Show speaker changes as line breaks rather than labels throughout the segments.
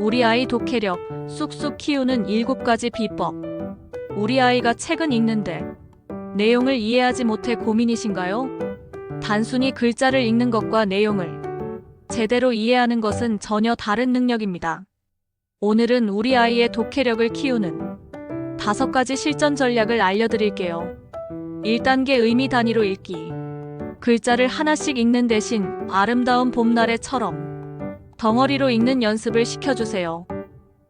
우리 아이 독해력 쑥쑥 키우는 7가지 비법. 우리 아이가 책은 읽는데 내용을 이해하지 못해 고민이신가요? 단순히 글자를 읽는 것과 내용을 제대로 이해하는 것은 전혀 다른 능력입니다. 오늘은 우리 아이의 독해력을 키우는 다섯 가지 실전 전략을 알려드릴게요. 1단계 의미 단위로 읽기. 글자를 하나씩 읽는 대신 아름다운 봄날에처럼 덩어리로 읽는 연습을 시켜주세요.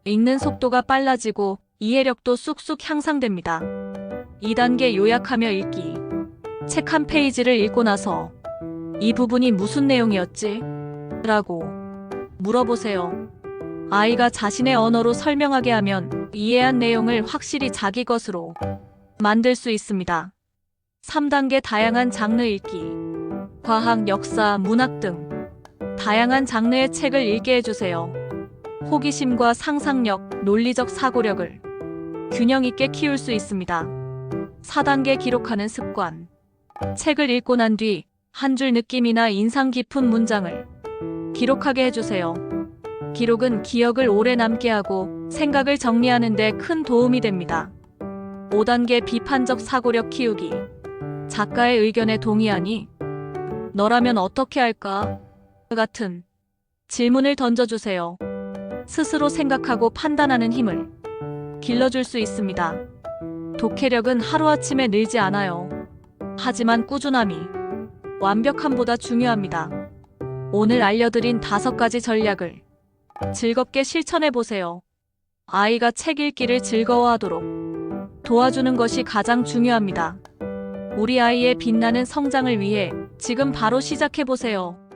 읽는 속도가 빨라지고 이해력도 쑥쑥 향상됩니다. 2단계 요약하며 읽기. 책 한 페이지를 읽고 나서 이 부분이 무슨 내용이었지? 라고 물어보세요. 아이가 자신의 언어로 설명하게 하면 이해한 내용을 확실히 자기 것으로 만들 수 있습니다. 3단계 다양한 장르 읽기. 과학, 역사, 문학 등 다양한 장르의 책을 읽게 해주세요. 호기심과 상상력, 논리적 사고력을 균형 있게 키울 수 있습니다. 4단계 기록하는 습관. 책을 읽고 난 뒤 한 줄 느낌이나 인상 깊은 문장을 기록하게 해주세요. 기록은 기억을 오래 남게 하고 생각을 정리하는 데 큰 도움이 됩니다. 5단계 비판적 사고력 키우기. 작가의 의견에 동의하니? 너라면 어떻게 할까? 같은 질문을 던져주세요. 스스로 생각하고 판단하는 힘을 길러줄 수 있습니다. 독해력은 하루아침에 늘지 않아요. 하지만 꾸준함이 완벽함보다 중요합니다. 오늘 알려드린 다섯 가지 전략을 즐겁게 실천해 보세요. 아이가 책 읽기를 즐거워하도록 도와주는 것이 가장 중요합니다. 우리 아이의 빛나는 성장을 위해 지금 바로 시작해 보세요.